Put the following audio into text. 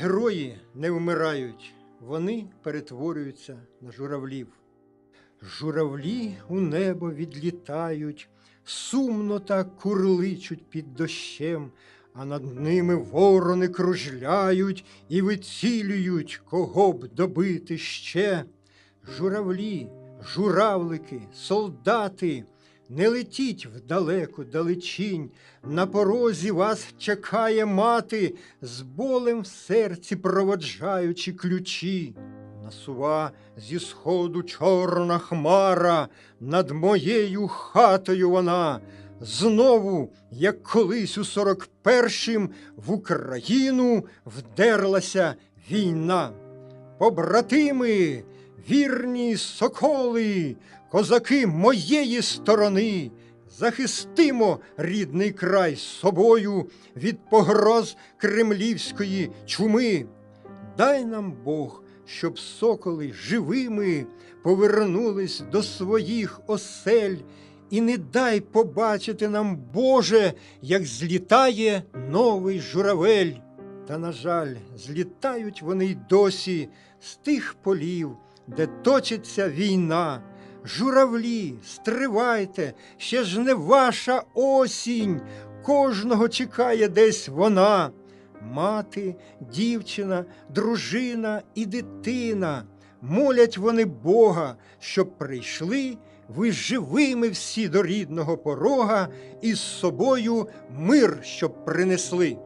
Герої не вмирають, вони перетворюються на журавлів. Журавлі у небо відлітають, сумно так курличуть під дощем, а над ними ворони кружляють і вицілюють, кого б добити ще. Журавлі, журавлики, солдати, не летіть вдалеку далечінь, на порозі вас чекає мати, з болем в серці проводжаючи ключі. Насува зі сходу чорна хмара, над моєю хатою вона. Знову, як колись у сорок першим, в Україну вдерлася війна. Побратими, вірні соколи, козаки моєї сторони, захистимо рідний край собою від погроз кремлівської чуми. Дай нам Бог, щоб соколи живими повернулись до своїх осель, і не дай побачити нам, Боже, як злітає новий журавель. Та, на жаль, злітають вони й досі з тих полів, де точиться війна. Журавлі, стривайте, ще ж не ваша осінь, кожного чекає десь вона. Мати, дівчина, дружина і дитина. Молять вони Бога, щоб прийшли ви живими всі до рідного порога і з собою мир, щоб принесли.